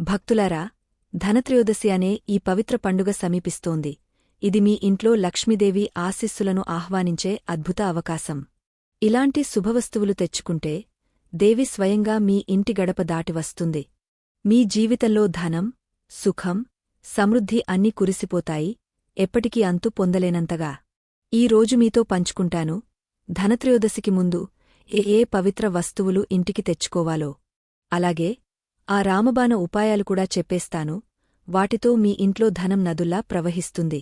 భక్తులారా ధనత్రయోదశి అనే ఈ పవిత్ర పండుగ సమీపిస్తోంది. ఇది మీ ఇంట్లో లక్ష్మీదేవి ఆశీస్సులను ఆహ్వానించే అద్భుత అవకాశం. ఇలాంటి శుభవస్తువులు తెచ్చుకుంటే దేవి స్వయంగా మీ ఇంటి గడప దాటి వస్తుంది. మీ జీవితంలో ధనం సుఖం సమృద్ధి అన్నీ కురిసిపోతాయి. ఎప్పటికీ అంతు పొందలేనంతగా. ఈ రోజు మీతో పంచుకుంటాను ధనత్రయోదశికి ముందు ఏ ఏ పవిత్ర వస్తువులు ఇంటికి తెచ్చుకోవాలో. అలాగే ఆ రామబాణ ఉపాయాలు కూడా చెప్పేస్తాను. వాటితో మీ ఇంట్లో ధనం నదుల్లా ప్రవహిస్తుంది.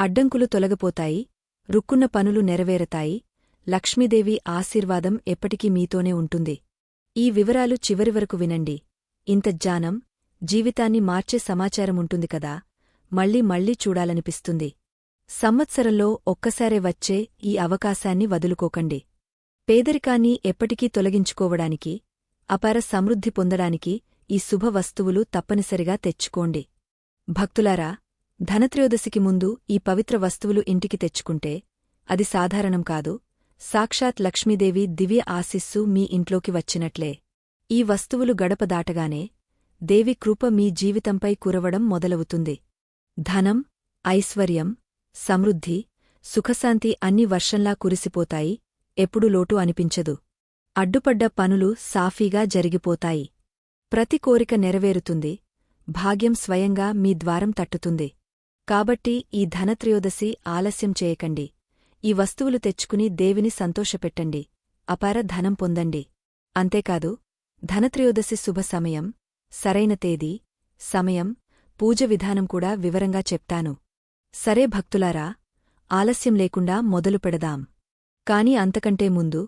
అడ్డంకులు తొలగిపోతాయి. రుక్కున్న పనులు నెరవేరతాయి. లక్ష్మీదేవి ఆశీర్వాదం ఎప్పటికీ మీతోనే ఉంటుంది. ఈ వివరాలు చివరి వరకు వినండి. ఇంత జ్ఞానం జీవితాన్ని మార్చే సమాచారముంటుంది కదా. మళ్ళీ మళ్ళీ చూడాలనిపిస్తుంది. సంవత్సరంలో ఒక్కసారే వచ్చే ఈ అవకాశాన్ని వదులుకోకండి. పేదరికాన్ని ఎప్పటికీ తొలగించుకోవడానికి అపార సమృద్ధి పొందడానికి ఈ శుభ వస్తువులు తప్పనిసరిగా తెచ్చుకోండి. భక్తులారా ధనత్రయోదశికి ముందు ఈ పవిత్ర వస్తువులు ఇంటికి తెచ్చుకుంటే అది సాధారణం కాదు. సాక్షాత్ లక్ష్మీదేవి దివ్య ఆశిస్సు మీ ఇంట్లోకి వచ్చినట్లే. ఈ వస్తువులు గడప దాటగానే దేవి కృప మీ జీవితంపై కురవడం మొదలవుతుంది. ధనం ఐశ్వర్యం సమృద్ధి సుఖశాంతి అన్ని వర్షంలా కురిసిపోతాయి ఎప్పుడు లోటు అనిపించదు. అడ్డుపడ్డ పనులు సాఫీగా జరిగిపోతాయి. ప్రతి కోరిక నెరవేరుతుంది భాగ్యం స్వయంగా మీ ద్వారం తట్టుతుంది. కాబట్టి ఈ ధనత్రయోదశి ఆలస్యం చేయకండి. ఈ వస్తువులు తెచ్చుకుని దేవిని సంతోషపెట్టండి. అపార ధనం పొందండి. అంతేకాదు ధనత్రయోదశి శుభ సమయం సరైన తేదీ సమయం పూజ విధానం కూడా వివరంగా చెప్తాను. సరే భక్తులారా ఆలస్యం లేకుండా మొదలు పెడదాం. కాని అంతకంటే ముందు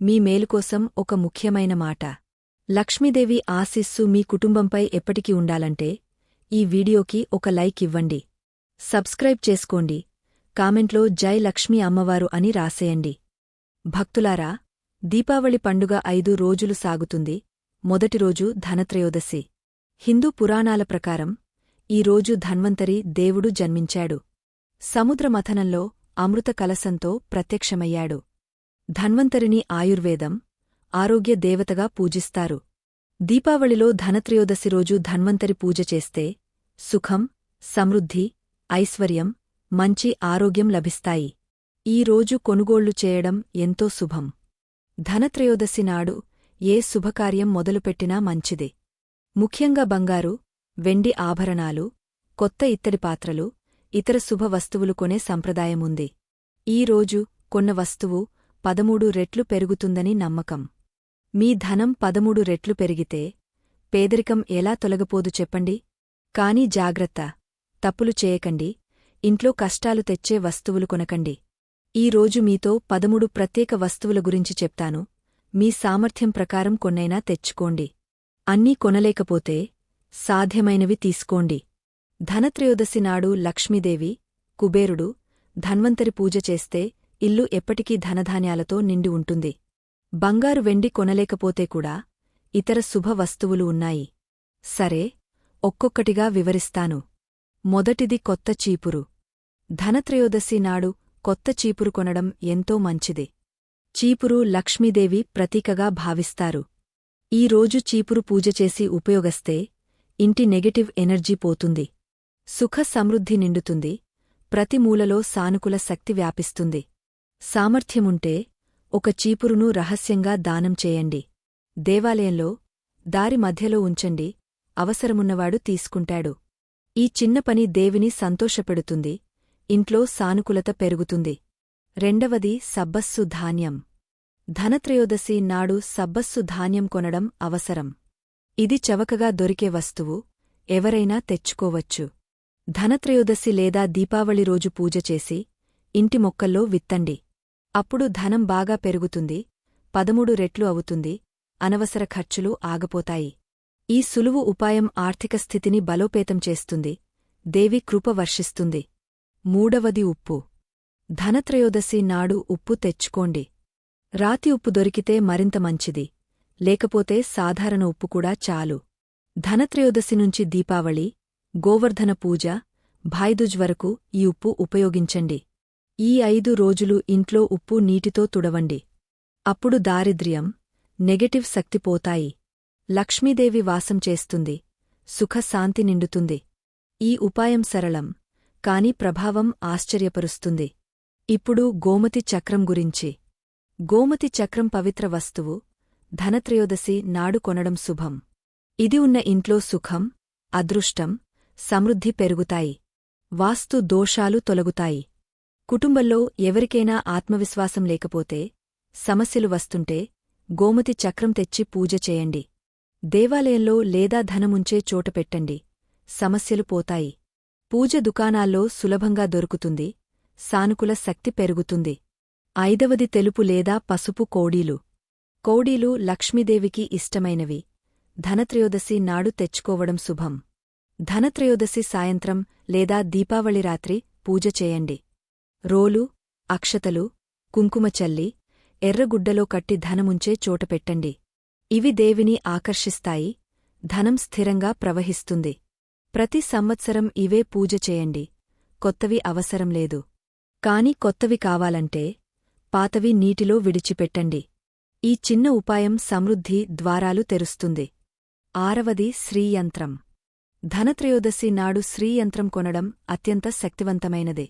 మీ మేలుకోసం ఒక ముఖ్యమైన మాట. లక్ష్మీదేవి ఆశీస్సు మీ కుటుంబంపై ఎప్పటికీ ఉండాలంటే ఈ వీడియోకి ఒక లైక్ ఇవ్వండి. సబ్స్క్రైబ్ చేసుకోండి. కామెంట్లో జై లక్ష్మీ అమ్మవారు అని రాసేయండి. భక్తులారా దీపావళి పండుగ ఐదు రోజులు సాగుతుంది. మొదటి రోజు ధనత్రయోదశి. హిందూ పురాణాల ప్రకారం ఈ రోజు ధన్వంతరి దేవుడు జన్మించాడు. సముద్రమథనంలో అమృత కలసంతో ప్రత్యక్షమయ్యాడు. ధన్వంతరిని ఆయుర్వేదం ఆరోగ్య దేవతగా పూజిస్తారు. దీపావళిలో ధనత్రయోదశి రోజు ధన్వంతరి పూజ చేస్తే సుఖం సమృద్ధి ఐశ్వర్యం మంచి ఆరోగ్యం లభిస్తాయి. ఈ రోజు కొనుగోళ్ళు చేయడం ఎంతో శుభం. ధనత్రయోదశి నాడు ఏ శుభకార్యం మొదలుపెట్టినా మంచిది. ముఖ్యంగా బంగారు వెండి ఆభరణాలు కొత్త ఇత్తడి పాత్రలు ఇతర శుభ వస్తువులు కొనే సంప్రదాయముంది. ఈ రోజు కొన్న వస్తువు పదమూడు రెట్లు పెరుగుతుందని నమ్మకం. మీ ధనం పదమూడు రెట్లు పెరిగితే పేదరికం ఎలా తొలగపోదు చెప్పండి. కాని జాగ్రత్త. తప్పులు చేయకండి. ఇంట్లో కష్టాలు తెచ్చే వస్తువులు కొనకండి. ఈ రోజు మీతో పదమూడు ప్రత్యేక వస్తువుల గురించి చెప్తాను. మీ సామర్థ్యం ప్రకారం కొన్నైనా తెచ్చుకోండి. అన్నీ కొనలేకపోతే సాధ్యమైనవి తీసుకోండి. ధనత్రయోదశి నాడు లక్ష్మీదేవి కుబేరుడు ధన్వంతరి పూజ చేస్తే ఇల్లు ఎప్పటికీ ధనధాన్యాలతో నిండి ఉంటుంది. బంగారు వెండి కొనలేకపోతే కూడా ఇతర శుభ వస్తువులు ఉన్నాయి. సరే ఒక్కొక్కటిగా వివరిస్తాను. మొదటిది కొత్త చీపురు. ధనత్రయోదశి నాడు కొత్త చీపురు కొనడం ఎంతో మంచిది. చీపురు లక్ష్మీదేవి ప్రతీకగా భావిస్తారు. ఈ రోజు చీపురు పూజ చేసి ఉపయోగస్తే ఇంటి నెగటివ్ ఎనర్జీ పోతుంది. సుఖ సమృద్ధి నిండుతుంది. ప్రతి మూలలో సానుకూల శక్తి వ్యాపిస్తుంది. సామర్థ్యముంటే ఒక చీపురును రహస్యంగా దానం చేయండి. దేవాలయంలో దారి మధ్యలో ఉంచండి. అవసరమున్నవాడు తీసుకుంటాడు. ఈ చిన్న పని దేవిని సంతోషపెడుతుంది. ఇంట్లో సానుకూలత పెరుగుతుంది. రెండవది సబ్బస్సు ధాన్యం. ధనత్రయోదశి నాడు సబ్బస్సు ధాన్యం కొనడం అవసరం. ఇది చవకగా దొరికే వస్తువు. ఎవరైనా తెచ్చుకోవచ్చు. ధనత్రయోదశి లేదా దీపావళి రోజు పూజ చేసి ఇంటి మొక్కల్లో విత్తండి. అప్పుడు ధనం బాగా పెరుగుతుంది పదమూడు రెట్లు అవుతుంది అనవసర ఖర్చులు ఆగపోతాయి. ఈ సులువు ఉపాయం ఆర్థిక స్థితిని బలోపేతం చేస్తుంది దేవి కృప వర్షిస్తుంది. మూడవది ఉప్పు. ధనత్రయోదశి నాడు ఉప్పు తెచ్చుకోండి. రాతి ఉప్పు దొరికితే మరింత మంచిది లేకపోతే సాధారణ ఉప్పు కూడా చాలు. ధనత్రయోదశి నుంచి దీపావళి గోవర్ధన పూజ భాయిదుజ్ వరకు ఈ ఉప్పు ఉపయోగించండి. ఈ ఐదు రోజులు ఇంట్లో ఉప్పు నీటితో తుడవండి. అప్పుడు దారిద్ర్యం నెగటివ్ శక్తి పోతాయి. లక్ష్మీదేవి వాసం చేస్తుంది. సుఖశాంతి నిండుతుంది. ఈ ఉపాయం సరళం కాని ప్రభావం ఆశ్చర్యపరుస్తుంది. ఇప్పుడు గోమతి చక్రం గురించి. గోమతి చక్రం పవిత్ర వస్తువు ధనత్రయోదశి నాడు కొనడం శుభం. ఇది ఉన్న ఇంట్లో సుఖం అదృష్టం సమృద్ధి పెరుగుతాయి. వాస్తు దోషాలు తొలగుతాయి. కుటుంబంలో ఎవరికైనా ఆత్మవిశ్వాసం లేకపోతే సమస్యలు వస్తుంటే గోమతి చక్రం తెచ్చి పూజ చేయండి. దేవాలయంలో లేదా ధనముంచే చోట పెట్టండి. సమస్యలు పోతాయి. పూజ దుకాణాల్లో సులభంగా దొరుకుతుంది. సానుకూల శక్తి పెరుగుతుంది. ఐదవది తెలుపు లేదా పసుపు కోడీలు. కోడీలు లక్ష్మీదేవికి ఇష్టమైనవి. ధనత్రయోదశి నాడు తెచ్చుకోవడం శుభం. ధనత్రయోదశి సాయంత్రం లేదా దీపావళి రాత్రి పూజ చేయండి. రోలు అక్షతలు కుంకుమ చల్లి ఎర్రగుడ్డలో కట్టి ధనముంచే చోట పెట్టండి. ఇవి దేవిని ఆకర్షిస్తాయి ధనం స్థిరంగా ప్రవహిస్తుంది. ప్రతి సంవత్సరం ఇవే పూజ చేయండి కొత్తవి అవసరం లేదు. కాని కొత్తవి కావాలంటే పాతవి నీటిలో విడిచిపెట్టండి. ఈ చిన్న ఉపాయం సమృద్ధి ద్వారాలు తెరుస్తుంది. ఆరవది శ్రీయంత్రం. ధనత్రయోదశి నాడు శ్రీయంత్రం కొనడం అత్యంత శక్తివంతమైనదే.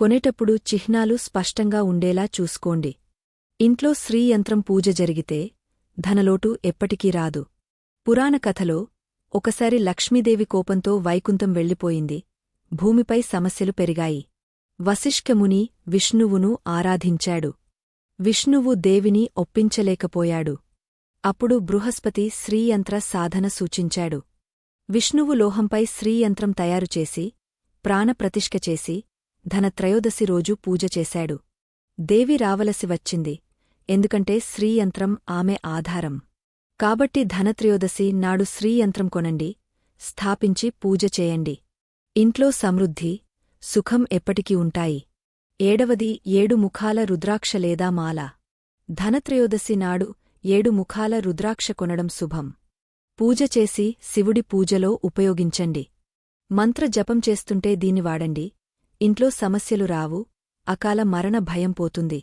కొనేటప్పుడు చిహ్నాలు స్పష్టంగా ఉండేలా చూసుకోండి. ఇంట్లో శ్రీయంత్రం పూజ జరిగితే ధనలోటు ఎప్పటికీ రాదు. పురాణ కథలో ఒకసారి లక్ష్మీదేవి కోపంతో వైకుంఠం వెళ్ళిపోయింది. భూమిపై సమస్యలు పెరిగాయి. వశిష్కముని విష్ణువును ఆరాధించాడు. విష్ణువు దేవిని ఒప్పించలేకపోయాడు. అప్పుడు బృహస్పతి శ్రీయంత్ర సాధన సూచించాడు. విష్ణువు లోహంపై శ్రీయంత్రం తయారుచేసి ప్రాణప్రతిష్ఠ చేసి ధనత్రయోదశి రోజు పూజ చేశాడు. దేవి రావలసి వచ్చింది. ఎందుకంటే శ్రీయంత్రం ఆమె ఆధారం. కాబట్టి ధనత్రయోదశి నాడు శ్రీయంత్రం కొనండి. స్థాపించి పూజ చేయండి. ఇంట్లో సమృద్ధి సుఖం ఎప్పటికీ ఉంటాయి. ఏడవది ఏడు ముఖాల రుద్రాక్ష లేదా మాల. ధనత్రయోదశి నాడు ఏడు ముఖాల రుద్రాక్ష కొనడం శుభం. పూజ చేసి శివుడి పూజలో ఉపయోగించండి. మంత్ర జపం చేస్తుంటే దీన్ని వాడండి. ఇంట్లో సమస్యలు రావు అకాల మరణ భయం పోతుంది.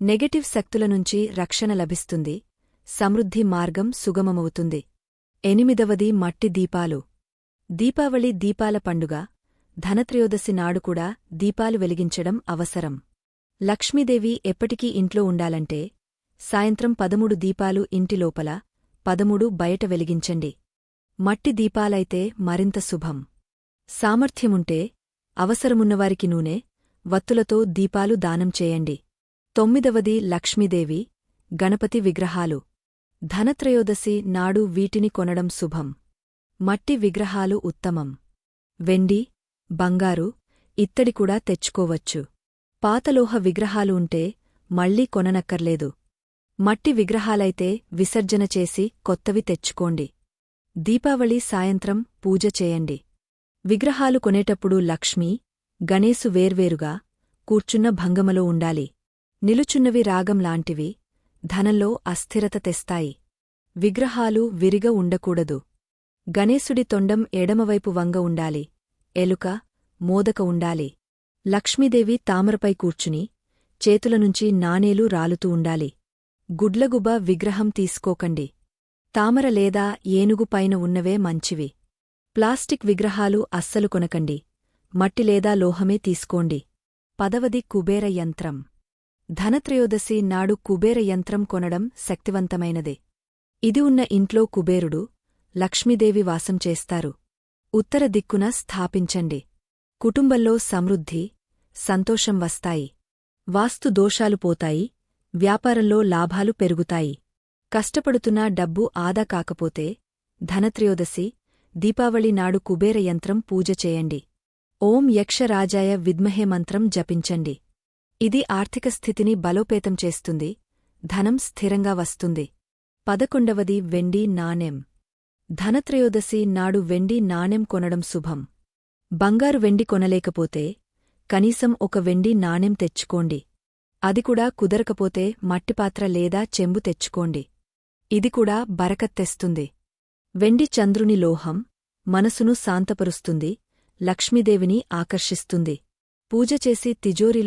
నెగటివ్ శక్తుల నుంచి రక్షణ లభిస్తుంది సమృద్ధి మార్గం సుగమమవుతుంది. ఎనిమిదవది మట్టి దీపాలు. దీపావళి దీపాల పండుగ ధనత్రయోదశి నాడు కూడా దీపాలు వెలిగించడం అవసరం. లక్ష్మీదేవి ఎప్పటికీ ఇంట్లో ఉండాలంటే సాయంత్రం పదమూడు దీపాలు ఇంటి లోపల పదమూడు బయట వెలిగించండి. మట్టి దీపాలైతే మరింత శుభం. సామర్థ్యముంటే అవసరమున్నవారికి నూనె వత్తులతో దీపాలు దానం చేయండి. తొమ్మిదవది లక్ష్మీదేవి గణపతి విగ్రహాలు. ధనత్రయోదశి నాడు వీటిని కొనడం శుభం. మట్టి విగ్రహాలు ఉత్తమం. వెండి బంగారు ఇత్తడి కూడా తెచ్చుకోవచ్చు. పాతలోహ విగ్రహాలు ఉంటే మళ్ళీ కొననక్కర్లేదు. మట్టి విగ్రహాలైతే విసర్జన చేసి కొత్తవి తెచ్చుకోండి. దీపావళి సాయంత్రం పూజ చేయండి. విగ్రహాలు కొనేటప్పుడు లక్ష్మీ గణేసు వేర్వేరుగా కూర్చున్న భంగమలో ఉండాలి. నిలుచున్నవి రాగంలాంటివి ధనంలో అస్థిరత తెస్తాయి. విగ్రహాలు విరిగ ఉండకూడదు. గణేశుడి తొండం ఎడమవైపు వంగ ఉండాలి. ఎలుక మోదక ఉండాలి. లక్ష్మీదేవి తామరపై కూర్చుని చేతులనుంచి నాణేలు రాలుతూ ఉండాలి. గుడ్లగుబ విగ్రహం తీసుకోకండి. తామర లేదా ఏనుగుపైన ఉన్నవే మంచివి. ప్లాస్టిక్ విగ్రహాలు అస్సలు కొనకండి. మట్టి లేదా లోహమే తీసుకోండి. పదవది కుబేర యంత్రం. ధనత్రయోదశి నాడు కుబేర యంత్రం కొనడం శక్తివంతమైనదే. ఇది ఉన్న ఇంట్లో కుబేరుడు లక్ష్మీదేవి వాసం చేస్తారు. ఉత్తర దిక్కున స్థాపించండి. కుటుంబంలో సమృద్ధి సంతోషం వస్తాయి. వాస్తు దోషాలు పోతాయి. వ్యాపారంలో లాభాలు పెరుగుతాయి. కష్టపడుతున్నా డబ్బు ఆదా కాకపోతే ధనత్రయోదశి దీపావళి నాడు కుబేర యంత్రం పూజ చేయండి. ఓం యక్షరాజాయ విద్మహే మంత్రం జపించండి. ఇది ఆర్థిక స్థితిని బలోపేతం చేస్తుంది. ధనం స్థిరంగా వస్తుంది. పదకొండవది వెండి నాణెం. ధనత్రయోదశి నాడు వెండి నాణెం కొనడం శుభం. బంగారు వెండి కొనలేకపోతే కనీసం ఒక వెండి నాణెం తెచ్చుకోండి. అది కూడా కుదరకపోతే మట్టిపాత్ర లేదా చెంబు తెచ్చుకోండి. ఇది కూడా బరకత్తెస్తుంది. వెండి చంద్రుని లోహం మనసును శాంతపరుస్తుంది లక్ష్మీదేవిని ఆకర్షిస్తుంది. పూజ చేసి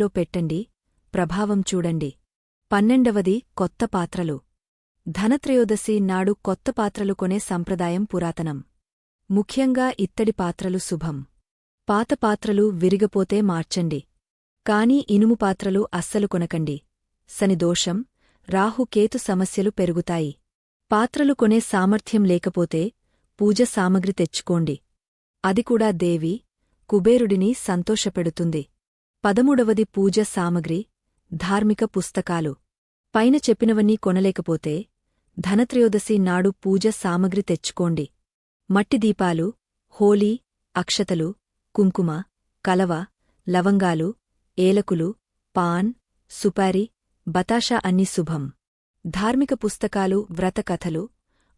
పెట్టండి ప్రభావం చూడండి. పన్నెండవది కొత్త పాత్రలు. ధనత్రయోదశి నాడు కొత్త పాత్రలు కొనే సంప్రదాయం పురాతనం. ముఖ్యంగా ఇత్తడి పాత్రలు శుభం. పాత పాత్రలు విరిగపోతే మార్చండి. కాని ఇనుము పాత్రలు అస్సలు కొనకండి. సని దోషం రాహుకేతు సమస్యలు పెరుగుతాయి. పాత్రలు కొనే సామర్థ్యం లేకపోతే పూజ సామగ్రి తెచ్చుకోండి. అది కూడా దేవి కుబేరుడిని సంతోషపెడుతుంది. పదమూడవది పూజ సామగ్రి ధార్మిక పుస్తకాలు. పైన చెప్పినవన్నీ కొనలేకపోతే ధనత్రయోదశి నాడు పూజ సామగ్రి తెచ్చుకోండి. మట్టి దీపాలు హోలీ అక్షతలు కుంకుమ కలవ లవంగాలు ఏలకులు పాన్ సుపారి బతాషా అన్ని శుభం. ధార్మిక పుస్తకాలు వ్రతకథలు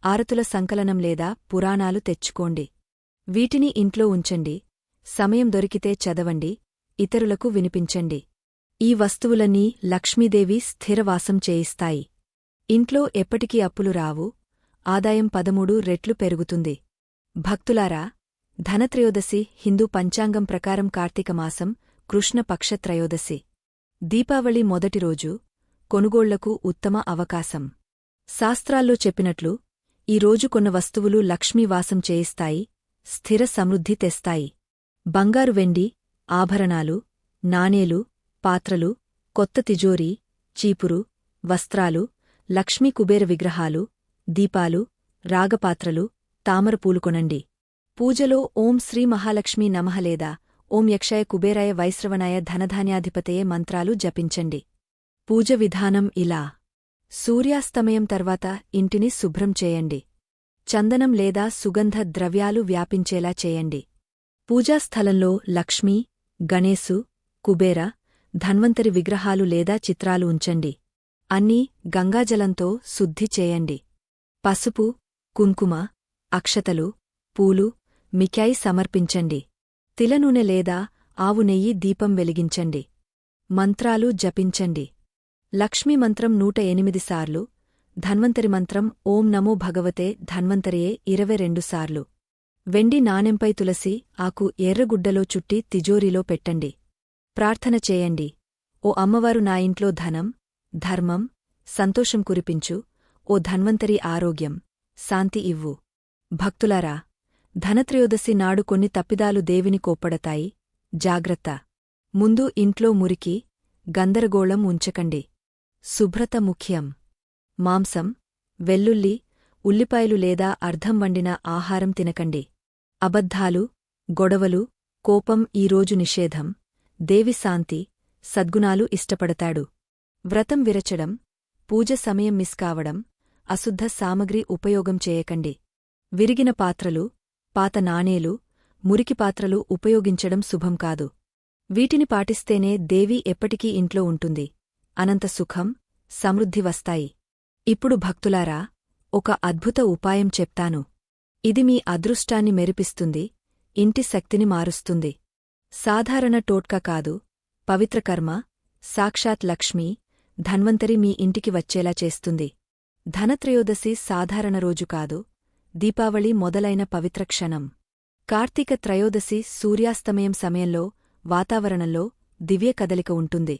ఆరతుల సంకలనం లేదా పురాణాలు తెచ్చుకోండి. వీటిని ఇంట్లో ఉంచండి. సమయం దొరికితే చదవండి. ఇతరులకు వినిపించండి. ఈ వస్తువులన్నీ లక్ష్మీదేవి స్థిరవాసం చేయిస్తాయి. ఇంట్లో ఎప్పటికీ అప్పులు రావు. ఆదాయం పదమూడు రెట్లు పెరుగుతుంది. భక్తులారా ధనత్రయోదశి హిందూ పంచాంగం ప్రకారం కార్తీకమాసం కృష్ణపక్ష త్రయోదశి. దీపావళి మొదటి రోజు కొనుగోళ్ళకు ఉత్తమ అవకాశం. శాస్త్రాల్లో చెప్పినట్లు ఈ రోజు కొన్న వస్తువులు లక్ష్మీవాసం చేయిస్తాయి స్థిర సమృద్ధి తెస్తాయి. బంగారు వెండి ఆభరణాలు నాణేలు పాత్రలు కొత్త తిజోరీ చీపురు వస్త్రాలు లక్ష్మీ కుబేర విగ్రహాలు దీపాలు రాగపాత్రలు తామరపూలు కొనండి. పూజలో ఓం శ్రీ మహాలక్ష్మీ నమః లేదా ఓం యక్షయ కుబేరాయ వైశ్రవణాయ ధనధాన్యాధిపతయే మంత్రాలు జపించండి. పూజ విధానం ఇలా. సూర్యాస్తమయం తర్వాత ఇంటిని శుభ్రం చేయండి. చందనం లేదా సుగంధ ద్రవ్యాలు వ్యాపించేలా చేయండి. పూజాస్థలంలో లక్ష్మీ గణేశు కుబేర ధన్వంతరి విగ్రహాలు లేదా చిత్రాలు ఉంచండి. అన్నీ గంగాజలంతో శుద్ధి చేయండి. పసుపు కుంకుమ అక్షతలు పూలు మిఖాయి సమర్పించండి. తిలనూనె లేదా ఆవు నెయ్యి దీపం వెలిగించండి. మంత్రాలు జపించండి. లక్ష్మీ మంత్రం నూట ఎనిమిది సార్లు ధన్వంతరి మంత్రం ఓం నమో భగవతే ధన్వంతరియే ఇరవై రెండు సార్లు. వెండి నాణెంపై తులసి ఆకు ఎర్రగుడ్డలో చుట్టి తిజోరీలో పెట్టండి. ప్రార్థన చేయండి. ఓ అమ్మవారు నా ఇంట్లో ధనం ధర్మం సంతోషం కురిపించు. ఓ ధన్వంతరి ఆరోగ్యం శాంతి ఇవ్వు. భక్తులారా ధనత్రయోదశి నాడు కొన్ని తప్పిదాలు దేవిని కోప్పడతాయి. జాగ్రత్త. ముందు ఇంట్లో మురికి గందరగోళం ఉంచకండి. శుభ్రత ముఖ్యం. మాంసం వెల్లుల్లి ఉల్లిపాయలు లేదా అర్ధం వండిన ఆహారం తినకండి. అబద్ధాలు గొడవలు కోపం ఈరోజు నిషేధం. దేవి శాంతి సద్గుణాలు ఇష్టపడతాడు. వ్రతం విరచడం పూజ సమయం మిస్ కావడం అశుద్ధ సామగ్రి ఉపయోగం చేయకండి. విరిగిన పాత్రలు పాత నాణేలు మురికి పాత్రలు ఉపయోగించడం శుభం కాదు. వీటిని పాటిస్తేనే దేవి ఎప్పటికీ ఇంట్లో ఉంటుంది. అనంత సుఖం సమృద్ధి వస్తాయి. ఇప్పుడు భక్తులారా ఒక అద్భుత ఉపాయం చెప్తాను. ఇది మీ అదృష్టాన్ని మెరిపిస్తుంది ఇంటి శక్తిని మారుస్తుంది. సాధారణ టోట్కా కాదు పవిత్రకర్మ సాక్షాత్ లక్ష్మీ ధన్వంతరి మీ ఇంటికి వచ్చేలా చేస్తుంది. ధనత్రయోదశి సాధారణ రోజు కాదు దీపావళి మొదలైన పవిత్ర క్షణం. కార్తీక త్రయోదశి సూర్యాస్తమయం సమయంలో వాతావరణంలో దివ్య కదలిక ఉంటుంది.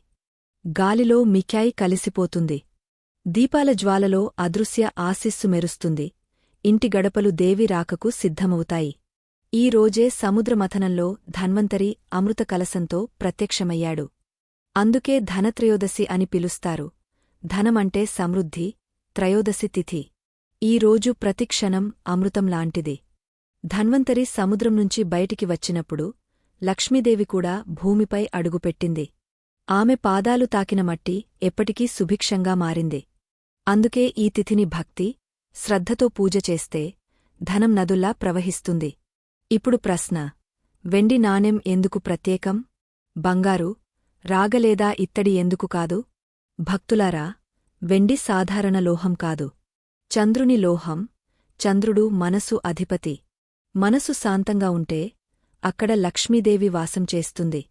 గాలిలో మిక్యాయి కలిసిపోతుంది. దీపాల జ్వాలలో అదృశ్య ఆశిస్సు మెరుస్తుంది. ఇంటి గడపలు దేవి రాకకు సిద్ధమవుతాయి. ఈ రోజే సముద్రమథనంలో ధన్వంతరి అమృత కలసంతో ప్రత్యక్షమయ్యాడు. అందుకే ధనత్రయోదశి అని పిలుస్తారు. ధనమంటే సమృద్ధి త్రయోదశి తిథి. ఈ రోజు ప్రతిక్షణం అమృతంలాంటిది ధన్వంతరి సముద్రం నుంచి బయటికి వచ్చినప్పుడు లక్ష్మీదేవి కూడా భూమిపై అడుగుపెట్టింది. ఆమె పాదాలు తాకిన మట్టి ఎప్పటికీ సుభిక్షంగా మారింది. అందుకే ఈ తిథిని భక్తి శ్రద్ధతో పూజ చేస్తే ధనం నదుల్లా ప్రవహిస్తుంది. ఇప్పుడు ప్రశ్న వెండి నాణెం ఎందుకు ప్రత్యేకం? బంగారు రాగలేదా ఇత్తడి ఎందుకు కాదు? భక్తులారా వెండి సాధారణ లోహం కాదు. చంద్రుని లోహం చంద్రుడు మనసు అధిపతి. మనసు శాంతంగా ఉంటే అక్కడ లక్ష్మీదేవి వాసం చేస్తుంది.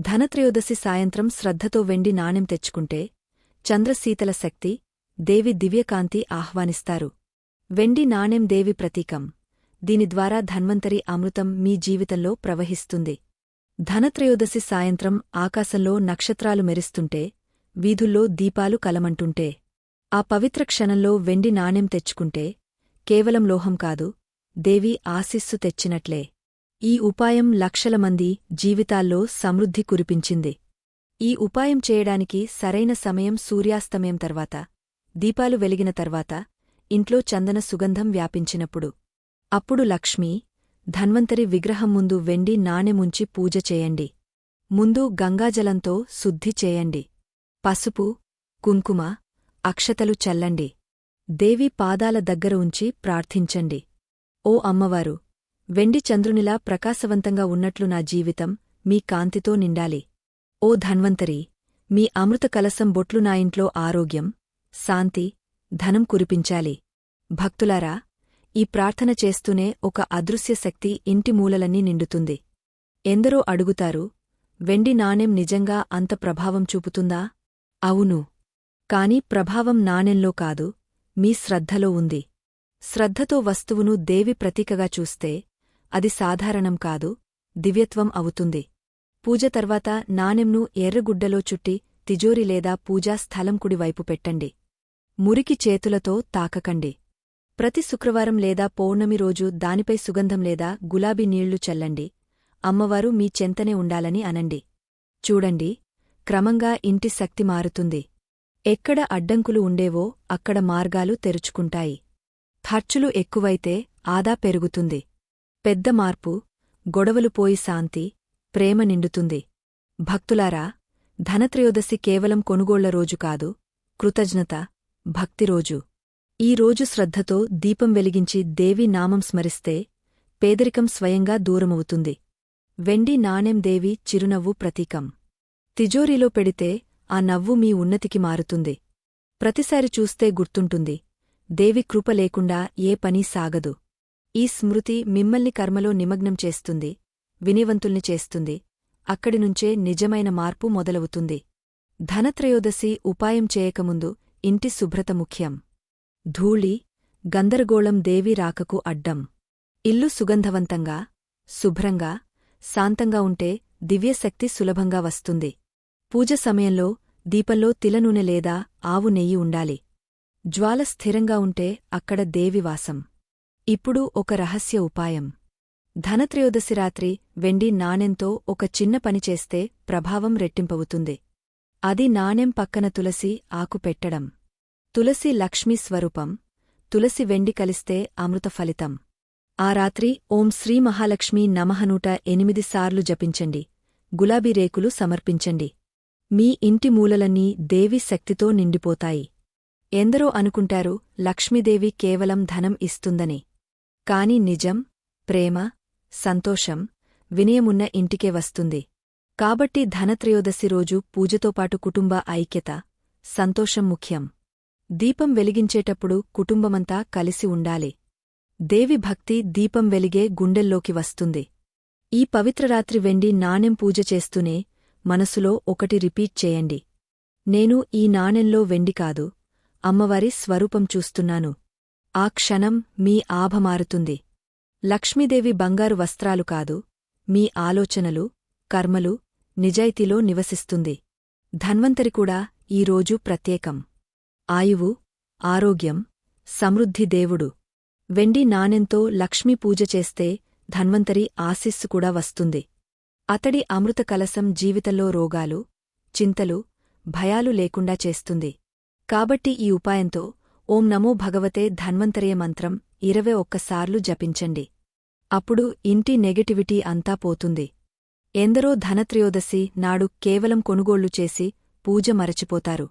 ధనత్రయోదశి సాయంత్రం శ్రద్ధతో వెండి నాణెం తెచ్చుకుంటే చంద్రశీతల శక్తి దేవి దివ్యకాంతి ఆహ్వానిస్తారు. వెండి నాణెం దేవి ప్రతీకం. దీని ద్వారా ధన్వంతరి అమృతం మీ జీవితంలో ప్రవహిస్తుంది. ధనత్రయోదశి సాయంత్రం ఆకాశంలో నక్షత్రాలు మెరుస్తుంటే వీధుల్లో దీపాలు కలమంటుంటే ఆ పవిత్ర క్షణంలో వెండి నాణెం తెచ్చుకుంటే కేవలం లోహం కాదు దేవి ఆశిస్సు తెచ్చినట్లే. ఈ ఉపాయం లక్షల మంది జీవితాల్లో సమృద్ధి కురిపించింది. ఈ ఉపాయం చేయడానికి సరైన సమయం సూర్యాస్తమయం తర్వాత దీపాలు వెలిగిన తర్వాత ఇంట్లో చందన సుగంధం వ్యాపించినప్పుడు. అప్పుడు లక్ష్మీ ధన్వంతరి విగ్రహం ముందు వెండి నాణెముంచి పూజ చేయండి. ముందు గంగాజలంతో శుద్ధి చేయండి. పసుపు కుంకుమ అక్షతలు చల్లండి. దేవి పాదాల దగ్గర ఉంచి ప్రార్థించండి. ఓ అమ్మవారు వెండి చంద్రునిలా ప్రకాశవంతంగా ఉన్నట్లు నా జీవితం మీ కాంతితో నిండాలి. ఓ ధన్వంతరి మీ అమృత కలసం బొట్లు నా ఇంట్లో ఆరోగ్యం శాంతి ధనం కురిపించాలి. భక్తులారా ఈ ప్రార్థన చేస్తూనే ఒక అదృశ్య శక్తి ఇంటి మూలలన్నీ నిండుతుంది. ఎందరో అడుగుతారు వెండి నాణెం నిజంగా అంత ప్రభావం చూపుతుందా? అవును. కాని ప్రభావం నాణెంలో కాదు మీ శ్రద్ధలో ఉంది. శ్రద్ధతో వస్తువును దేవి ప్రతీకగా చూస్తే అది సాధారణం కాదు దివ్యత్వం అవుతుంది. పూజ తర్వాత నాణెంను ఎర్రగుడ్డలో చుట్టి తిజోరి లేదా పూజా స్థలం కుడివైపు పెట్టండి. మురికి చేతులతో తాకకండి. ప్రతి శుక్రవారం లేదా పౌర్ణమి రోజు దానిపై సుగంధం లేదా గులాబీ నీళ్ళు చల్లండి. అమ్మవారు మీ చెంతనే ఉండాలని అనండి. చూడండి క్రమంగా ఇంటి శక్తి మారుతుంది. ఎక్కడ అడ్డంకులు ఉండేవో అక్కడ మార్గాలు తెరుచుకుంటాయి. ఖర్చులు ఎక్కువైతే ఆదా పెరుగుతుంది. పెద్ద మార్పు గొడవలు పోయి శాంతి ప్రేమ నిండుతుంది. భక్తులారా ధనత్రయోదశి కేవలం కొనుగోళ్ళ రోజు కాదు కృతజ్ఞత భక్తిరోజు ఈ రోజు శ్రద్ధతో దీపం వెలిగించి దేవి నామం స్మరిస్తే పేదరికం స్వయంగా దూరమవుతుంది. వెండి నాణెం దేవి చిరునవ్వు ప్రతీకం. తిజోరీలో పెడితే ఆ నవ్వు మీ ఉన్నతికి మారుతుంది. ప్రతిసారి చూస్తే గుర్తుంటుంది దేవి కృప లేకుండా ఏ పనీ సాగదు. ఈ స్మృతి మిమ్మల్ని కర్మలో నిమగ్నం చేస్తుంది వినివంతుల్ని చేస్తుంది అక్కడినుంచే నిజమైన మార్పు మొదలవుతుంది. ధనత్రయోదశి ఉపాయం చేయకముందు ఇంటి శుభ్రత ముఖ్యం. ధూళి గందరగోళం దేవి రాకకు అడ్డం. ఇల్లు సుగంధవంతంగా శుభ్రంగా శాంతంగా ఉంటే దివ్యశక్తి సులభంగా వస్తుంది. పూజ సమయంలో దీపంలో తిలనూనె లేదా ఆవు నెయ్యి ఉండాలి. జ్వాల స్థిరంగా ఉంటే అక్కడ దేవివాసం ఇప్పుడు ఒక రహస్య ఉపాయం. ధనత్రయోదశి రాత్రి వెండి నాణెంతో ఒక చిన్న పని చేస్తే ప్రభావం రెట్టింపవుతుంది. అది నాణెం పక్కన తులసి ఆకు పెట్టడం. తులసి లక్ష్మీ స్వరూపం. తులసి వెండి కలిస్తే అమృత ఫలితం. ఆ రాత్రి ఓం శ్రీ మహాలక్ష్మీ నమహనూట ఎనిమిది సార్లు జపించండి. గులాబీ రేకులు సమర్పించండి. మీ ఇంటి మూలలన్నీ దేవి శక్తితో నిండిపోతాయి. ఎందరో అనుకుంటారు లక్ష్మీదేవి కేవలం ధనం ఇస్తుందని. కాని నిజం ప్రేమ సంతోషం వినయమున్న ఇంటికే వస్తుంది. కాబట్టి ధనత్రయోదశి రోజు పూజతోపాటు కుటుంబ ఐక్యత సంతోషం ముఖ్యం. దీపం వెలిగించేటప్పుడు కుటుంబమంతా కలిసి ఉండాలి. దేవి భక్తి దీపం వెలిగే గుండెల్లోకి వస్తుంది. ఈ పవిత్రరాత్రి వెండి నాణెం పూజ చేస్తూనే మనసులో ఒకటి రిపీట్ చేయండి. నేను ఈ నాణెంలో వెండి కాదు అమ్మవారి స్వరూపం చూస్తున్నాను. ఆ క్షణం మీ ఆభమారుతుంది. లక్ష్మీదేవి బంగారు వస్త్రాలు కాదు మీ ఆలోచనలు కర్మలు నిజాయితీలో నివసిస్తుంది. ధన్వంతరి కూడా ఈరోజు ప్రత్యేకం. ఆయువు ఆరోగ్యం సమృద్ధి దేవుడు. వెండి నాణెంతో లక్ష్మీ పూజ చేస్తే ధన్వంతరి ఆశిస్సు కూడా వస్తుంది. అతడి అమృత కలసం జీవితంలో రోగాలు చింతలు భయాలు లేకుండా చేస్తుంది. కాబట్టి ఈ ఉపాయంతో ఓం నమో భగవతే ధన్వంతరయ మంత్రం ఇరవై ఒక్కసార్లు జపించండి. అప్పుడు ఇంటి నెగటివిటీ అంతా పోతుంది. ఎందరో ధనత్రయోదశి నాడు కేవలం కొనుగోళ్ళు చేసి పూజ మరచిపోతారు.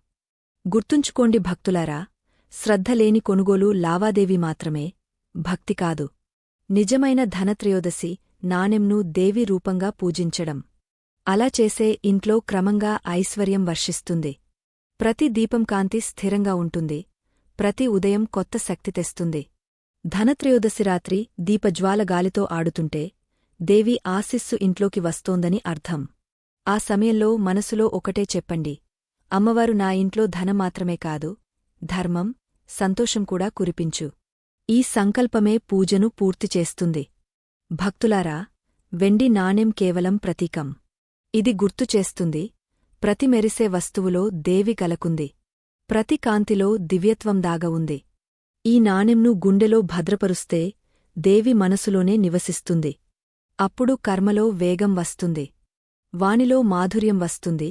గుర్తుంచుకోండి భక్తులారా శ్రద్ధలేని కొనుగోలు లావాదేవి మాత్రమే భక్తి కాదు. నిజమైన ధనత్రయోదశి నాణెంను దేవి రూపంగా పూజించడం. అలా చేసే ఇంట్లో క్రమంగా ఐశ్వర్యం వర్షిస్తుంది. ప్రతి దీపం కాంతి స్థిరంగా ఉంటుంది. ప్రతి ఉదయం కొత్త శక్తి తెస్తుంది. ధనత్రయోదశి రాత్రి దీపజ్వాల గాలితో ఆడుతుంటే దేవి ఆశిస్సు ఇంట్లోకి వస్తోందని అర్థం. ఆ సమయంలో మనసులో ఒకటే చెప్పండి. అమ్మవారు నా ఇంట్లో ధనం మాత్రమే కాదు ధర్మం సంతోషం కూడా కురిపించు. ఈ సంకల్పమే పూజను పూర్తి చేస్తుంది. భక్తులారా వెండి నాణెం కేవలం ప్రతీకం. ఇది గుర్తుచేస్తుంది ప్రతి మెరిసే వస్తువులో దేవి కలకుంది. ప్రతి కాంతిలో దివ్యత్వం దాగ ఉంది. ఈ నాణెంను గుండెలో భద్రపరుస్తే దేవి మనసులోనే నివసిస్తుంది. అప్పుడు కర్మలో వేగం వస్తుంది. వానిలో మాధుర్యం వస్తుంది.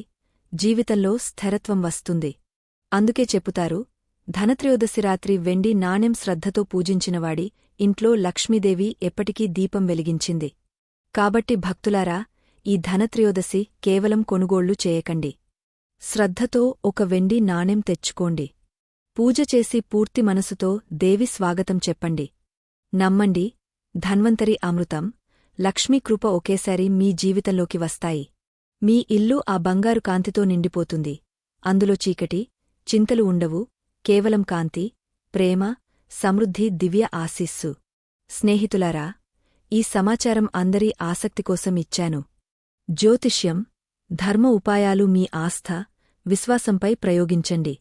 జీవితంలో స్థిరత్వం వస్తుంది. అందుకే చెప్పుతారు ధనత్రయోదశి రాత్రి వెండి నాణెం శ్రద్ధతో పూజించినవాడి ఇంట్లో లక్ష్మీదేవి ఎప్పటికీ దీపం వెలిగించింది. కాబట్టి భక్తులారా ఈ ధనత్రయోదశి కేవలం కొనుగోళ్ళు చేయకండి. శ్రద్ధతో ఒక వెండి నాణెం తెచ్చుకోండి. పూజ చేసి పూర్తి మనసుతో దేవి స్వాగతం చెప్పండి. నమ్మండి ధన్వంతరి అమృతం లక్ష్మీకృప ఒకేసారి మీ జీవితంలోకి వస్తాయి. మీ ఇల్లు ఆ బంగారు కాంతితో నిండిపోతుంది. అందులో చీకటి చింతలు ఉండవు కేవలం కాంతి ప్రేమ సమృద్ధి దివ్య ఆశీస్సు. స్నేహితులారా ఈ సమాచారం అందరి ఆసక్తి కోసం ఇచ్చాను. జ్యోతిష్యం ధర్మ ఉపాయాలు మీ ఆస్థ విశ్వాసంపై ప్రయోగించండి.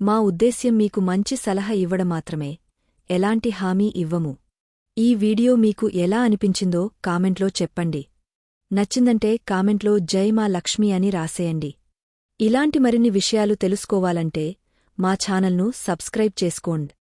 మా ఉద్దేశ్యం మీకు మంచి సలహా ఇవ్వడం మాత్రమే. ఎలాంటి హామీ ఇవ్వము. ఈ వీడియో మీకు ఎలా అనిపించిందో కామెంట్లో చెప్పండి. నచ్చిందంటే కామెంట్లో జై మా లక్ష్మి అని రాసేయండి. ఇలాంటి మరిన్ని విషయాలు తెలుసుకోవాలంటే మా ఛానల్ను సబ్స్క్రైబ్ చేసుకోండి.